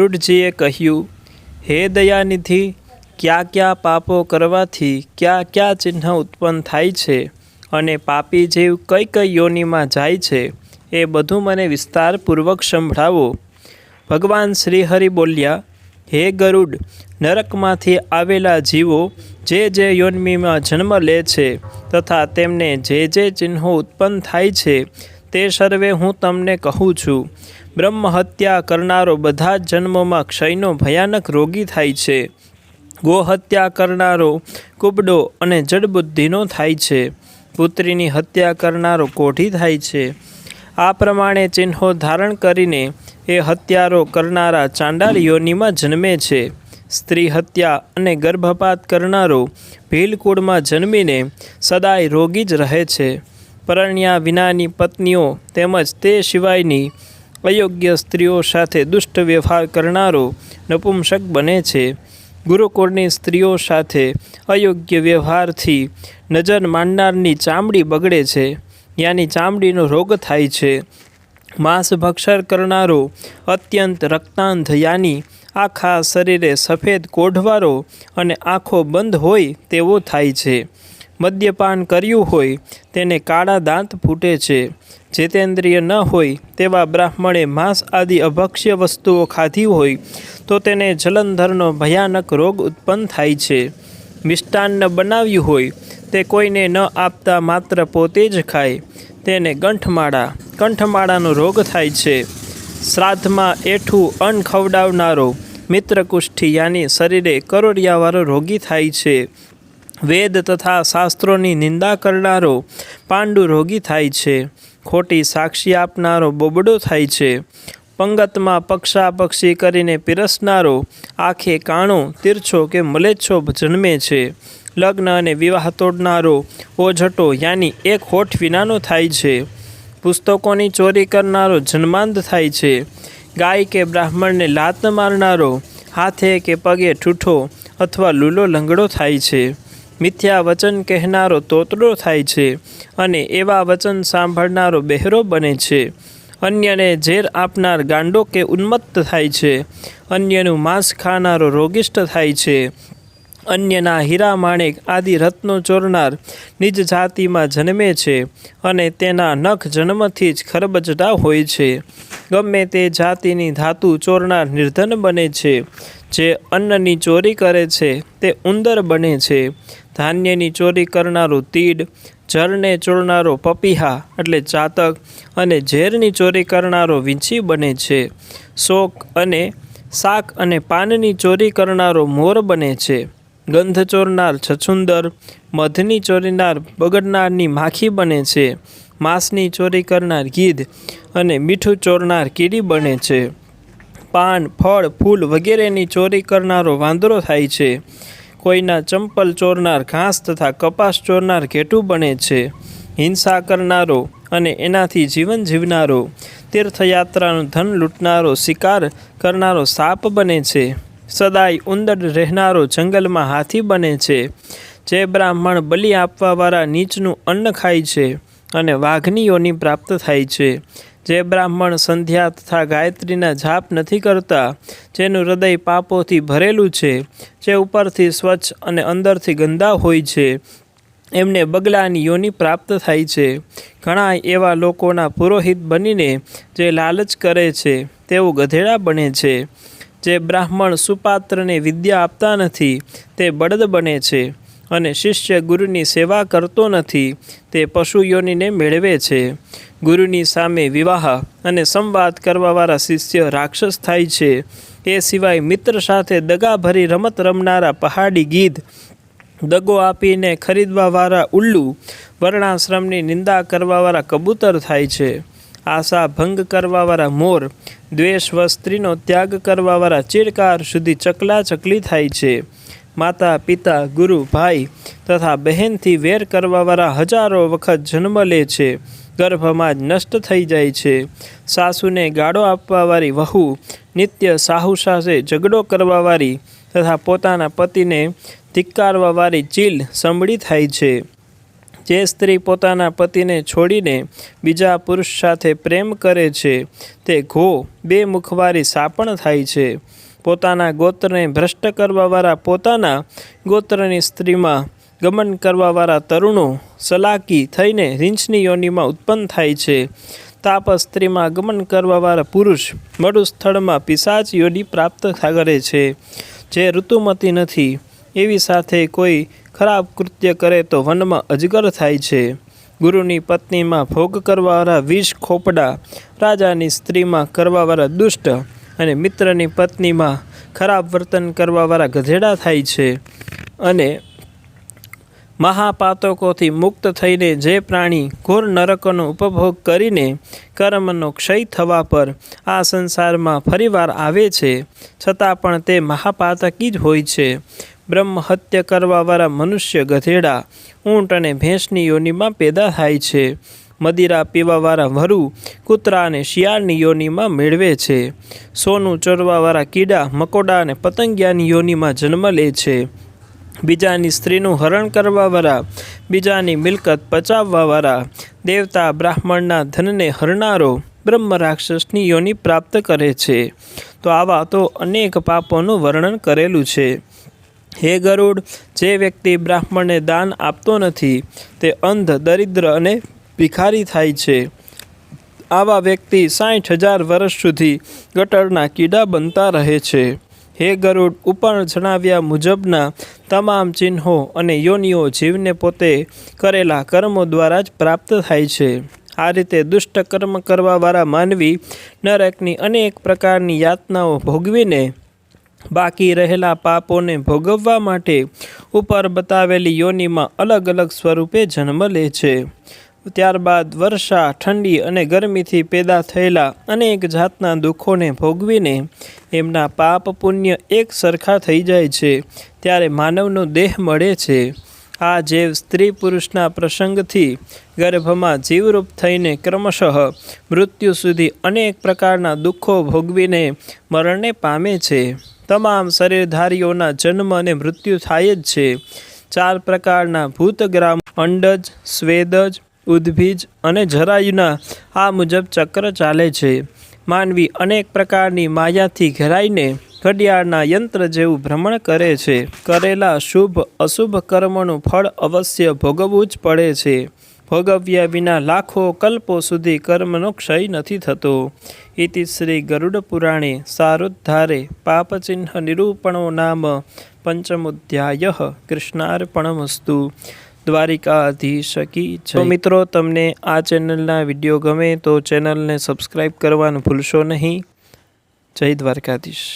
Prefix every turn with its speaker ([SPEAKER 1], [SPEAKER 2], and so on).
[SPEAKER 1] ગરુડજીએ કહ્યું, હે દયાનિધિ કયા કયા પાપો કરવાથી કયા કયા ચિહ્ન ઉત્પન્ન થાય છે અને પાપી જીવ કઈ કઈ યોનિમાં જાય છે એ બધું મને વિસ્તારપૂર્વક સંભળાવો. ભગવાન શ્રીહરિ બોલ્યા, હે ગરુડ, નરકમાંથી આવેલા જીવો જે જે યોનમીમાં જન્મ લે છે તથા તેમને જે જે ચિહ્નો ઉત્પન્ન થાય છે તે સર્વે હું તમને કહું છું. બ્રહ્મ હત્યા કરનારો બધા જ જન્મોમાં ક્ષયનો ભયાનક રોગી થાય છે. ગોહત્યા કરનારો કુબડો અને જડબુદ્ધિનો થાય છે. પુત્રીની હત્યા કરનારો કોઢી થાય છે. આ પ્રમાણે ચિહ્નો ધારણ કરીને એ હત્યારો કરનારા ચાંડાલ યોનિમાં જન્મે છે. સ્ત્રી હત્યા અને ગર્ભપાત કરનારો ભીલકુળમાં જન્મીને સદાય રોગી જ રહે છે. પરણ્યા વિનાની પત્નીઓ તેમજ તે સિવાયની અયોગ્ય સ્ત્રીઓ સાથે દુષ્ટ વ્યવહાર કરનારો નપુંસક બને છે. ગુરુકુળની સ્ત્રીઓ સાથે અયોગ્ય વ્યવહારથી નજર માંડનારની ચામડી બગડે છે. યાની ચામડીનો રોગ થાય છે. માંસ ભક્ષર કરનારો અત્યંત રક્તાંધ યાની આખા શરીરે સફેદ કોઢવારો અને આંખો બંધ હોય તેવો થાય છે. મદ્યપાન કર્યું હોય, તેને કાળા દાંત ફૂટે છે. જેતેન્દ્રિય ન હોય, તેવા બ્રાહ્મણે માંસ આદિ અભક્ષ્ય વસ્તુઓ ખાધી હોય, તો તેને જલંધરનો ભયાનક રોગ ઉત્પન્ન થાય છે. મિષ્ટાન્ન બનાવ્યું હોય, તે કોઈને ન આપતા માત્ર પોતે જ ખાય. તેને કંઠમાળા કંઠમાળાનો રોગ થાય છે. શ્રાદ્ધમાં એઠું અન્ન ખવડાવનારો મિત્રકુષ્ઠી યાની શરીરે કરોડિયાવાળો રોગી થાય છે. વેદ તથા શાસ્ત્રોની નિંદા કરનારો પાંડુ રોગી થાય છે. ખોટી સાક્ષી આપનારો બોબડો થાય છે. પંગતમાં પક્ષાપક્ષી કરીને પીરસનારો આંખે કાણો, તીરછો કે મલેચ્છો જન્મે છે. લગ્ન અને વિવાહ તોડનારો ઓઝટો યાની એક હોઠ વિનાનો થાય છે. પુસ્તકોની ચોરી કરનારો જન્માંધ થાય છે. ગાય કે બ્રાહ્મણને લાત મારનારો, હાથે કે પગે ઠૂઠો અથવા લૂલો લંગડો થાય છે. મિથ્યા વચન કહેનારો તોતડો થાય છે અને એવા વચન સાંભળનારો બહેરો બને છે. અન્યને ઝેર આપનાર ગાંડો કે ઉન્મત્ત થાય છે. અન્યનું માંસ ખાનારો રોગિષ્ટ થાય છે. અન્યના હીરા માણેક આદિ રત્નો ચોરનાર નિજ જાતિમાં જન્મે છે અને તેના નખ જન્મથી જ ખરબજડા હોય છે. ગમે તે જાતિની ધાતુ ચોરનાર નિર્ધન બને છે. જે અન્નની ચોરી કરે છે તે ઉંદર બને છે. ધાન્યની ચોરી કરનારો તીડ જળને ચોરનારો પપીહા એટલે ચાતક અને ઝેરની ચોરી કરનારો વીંછી બને છે. શોક અને શાક અને પાનની ચોરી કરનારો મોર બને છે. ગંધ ચોરનાર છછુંદર, મધની ચોરીનાર બગડનારની માખી બને છે. માંસની ચોરી કરનાર ગીધ અને મીઠું ચોરનાર કીડી બને છે. પાન, ફળ, ફૂલ વગેરેની ચોરી કરનારો વાંદરો થાય છે. કોઈના ચંપલ ચોરનાર ઘાસ તથા કપાસ ચોરનાર ઘેટું બને છે. હિંસા કરનારો અને એનાથી જીવન જીવનારો, તીર્થયાત્રાનું ધન લૂંટનારો, શિકાર કરનારો સાપ બને છે. સદાય ઉંદર રહેનારો જંગલમાં હાથી બને છે. જે બ્રાહ્મણ બલિ આપવાવાળા નીચનું અન્ન ખાય છે અને વાઘની યોની પ્રાપ્ત થાય છે. જે બ્રાહ્મણ સંધ્યા તથા ગાયત્રીના જાપ નથી કરતા, જેનું હૃદય પાપોથી ભરેલું છે, જે ઉપરથી સ્વચ્છ અને અંદરથી ગંદા હોય છે, એમને બગલાની યોની પ્રાપ્ત થાય છે. ઘણા એવા લોકોના પુરોહિત બનીને જે લાલચ કરે છે, તેઓ ગધેડા બને છે. જે બ્રાહ્મણ સુપાત્રને વિદ્યા આપતા નથી, તે બળદ બને છે. અને શિષ્ય ગુરુની સેવા કરતો નથી, તે પશુ મેળવે છે. ગુરુની સામે વિવાહ અને સંવાદ કરવાવાળા શિષ્ય રાક્ષસ થાય છે. એ સિવાય મિત્ર સાથે દગાભરી રમત રમનારા પહાડી ગીધ, દગો આપીને ખરીદવાવાળા ઉલ્લુ, વર્ણાશ્રમની નિંદા કરવાવાળા કબૂતર થાય છે. આશા ભંગ કરવાવાળા મોર દ્વેષ વસ્ત્રીનો ત્યાગ કરવાવાળા ચિરકાર સુધી ચકલા ચકલી થાય છે. માતા, પિતા, ગુરુ, ભાઈ તથા બહેનથી વેર કરવાવાળા હજારો વખત જન્મ લે છે. ગર્ભમાં જ નષ્ટ થઈ જાય છે. સાસુને ગાળો આપવાવાળી વહુ, નિત્ય સાહુ સાથે ઝઘડો કરવાવાળી તથા પોતાના પતિને ધિક્કારવાવાળી ચીલ સંભળી થાય છે. જે સ્ત્રી પોતાના પતિને છોડીને બીજા પુરુષ સાથે પ્રેમ કરે છે, તે ઘો, બે મુખવારી સાપણ થાય છે. પોતાના ગોત્રને ભ્રષ્ટ કરવાવાળા પોતાના ગોત્રની સ્ત્રીમાં ગમન કરવાવાળા તરુણો સલાકી થઈને રીંછની યોનિમાં ઉત્પન્ન થાય છે. તાપ સ્ત્રીમાં ગમન કરવાવાળા પુરુષ મડુ સ્થળમાં પિશાચ યોનિ પ્રાપ્ત કરે છે. જે ઋતુમતી નથી, એવી સાથે કોઈ ખરાબ કૃત્ય કરે તો વનમાં અજગર થાય છે. ગુરુની પત્નીમાં ભોગ કરવાવાળા વિષ ખોપડા રાજાની સ્ત્રીમાં કરવાવાળા દુષ્ટ અને મિત્રની પત્નીમાં ખરાબ વર્તન કરવાવાળા ગધેડા થાય છે અને મહાપાતકોથી મુક્ત થઈને જે પ્રાણી ઘોર નરકોનો ઉપભોગ કરીને કર્મનો ક્ષય થવા પર આ સંસારમાં ફરીવાર આવે છે, છતાં પણ તે મહાપાતકી જ હોય છે. બ્રહ્મ હત્ય કરવાવાળા મનુષ્ય ગધેડા ઊંટ અને ભેંસની યોનિમાં પેદા થાય છે. મદિરા પીવાવાળા વરુ કૂતરા અને શિયાળની યોનિમાં મેળવે છે. સોનું ચોરવાવાળા કીડા, મકોડા અને પતંગિયાની યોનિમાં જન્મ લે છે. બીજાની સ્ત્રીનું હરણ કરવાવાળા, બીજાની મિલકત પચાવવાવાળા, દેવતા બ્રાહ્મણના ધનને હરનારો બ્રહ્મ રાક્ષસની યોનિ પ્રાપ્ત કરે છે. તો આવા તો અનેક પાપોનું વર્ણન કરેલું છે. હે ગરુડ, જે વ્યક્તિ બ્રાહ્મણને દાન આપતો નથી, તે અંધ, દરિદ્ર અને ભિખારી થાય છે. આવા વ્યક્તિ સાઠ હજાર વર્ષ સુધી ગટરના કીડા બનતા રહે છે. હે ગરુડ ઉપર જણાવ્યા મુજબના તમામ ચિહ્નો અને યોનિઓ જીવને પોતે કરેલા કર્મો દ્વારા જ પ્રાપ્ત થાય છે. આ રીતે દુષ્ટ કર્મ કરવાવાળા માનવી નરકની અનેક પ્રકારની યાતનાઓ ભોગવીને બાકી રહેલા પાપોને ભોગવવા માટે ઉપર બતાવેલી યોનિમાં અલગ અલગ સ્વરૂપે જન્મ લે છે. ત્યારબાદ વર્ષા, ઠંડી અને ગરમીથી પેદા થયેલા અનેક જાતના દુઃખોને ભોગવીને એમના પાપ પુણ્ય એક સરખા થઈ જાય છે. ત્યારે માનવનો દેહ મળે છે. આ જીવ સ્ત્રી પુરુષના પ્રસંગથી ગર્ભમાં જીવરૂપ થઈને ક્રમશઃ મૃત્યુ સુધી અનેક પ્રકારના દુઃખો ભોગવીને મરણને પામે છે. તમામ શરીરધારીઓના જન્મ અને મૃત્યુ થાય જ છે. ચાર પ્રકારના ભૂતગ્રામ, અંડજ, સ્વેદજ ઉદ્ભીજ અને જરાયુના આ મુજબ ચક્ર ચાલે છે. માનવી અનેક પ્રકારની માયાથી ઘેરાઈને ઘડિયાળના યંત્ર જેવું ભ્રમણ કરે છે. કરેલા શુભ, અશુભ કર્મનું ફળ અવશ્ય ભોગવવું જ પડે છે. ભોગવ્યા વિના લાખો કલ્પો સુધી કર્મનો ક્ષય નથી થતો. ઇતિ શ્રી ગરુડ પુરાણે સારુદ્ધારે પાપચિહ્ન નિરૂપણો નામ પંચમોધ્યાય કૃષ્ણાર્પણમસ્તુ. દ્વારિકાધીશ કી તો મિત્રો, તમને આ ચેનલના વીડિયો ગમે તો ચેનલને સબસ્ક્રાઈબ કરવાનું ભૂલશો નહીં. જય દ્વારકાધીશ.